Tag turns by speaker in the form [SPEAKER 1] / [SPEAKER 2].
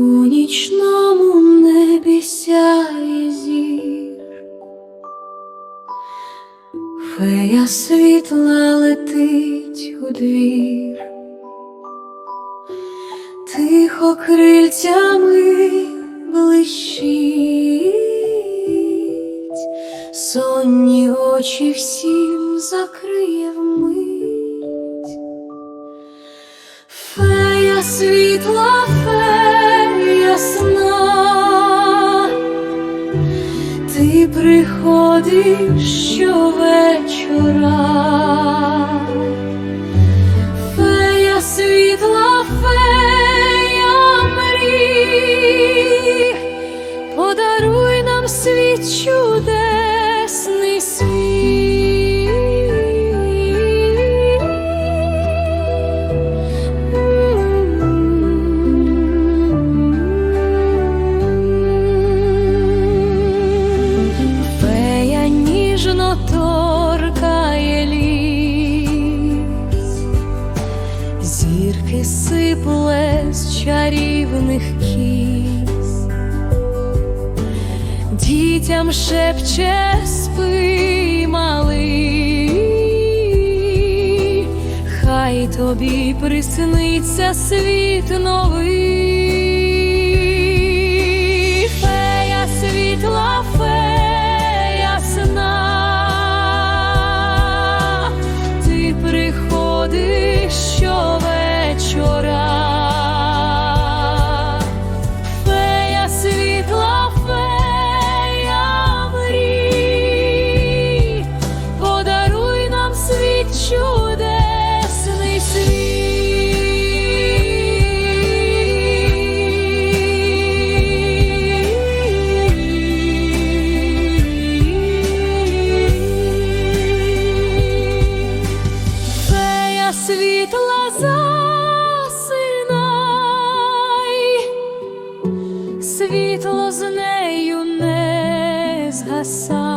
[SPEAKER 1] нічному небі сяє зір, фея світла летить у двір, тихо крильцями блищить, сонні очі всім закриє вмить. Фея світла, фея сна, ти приходиш щовечора. Сипле чарівних кіз, дітям шепче спи, малий, хай тобі присниться світ новий. Фея світла, фея сна, ти приходиш щовечора. Чудесний світ. Фея світла світло з нею не згасай.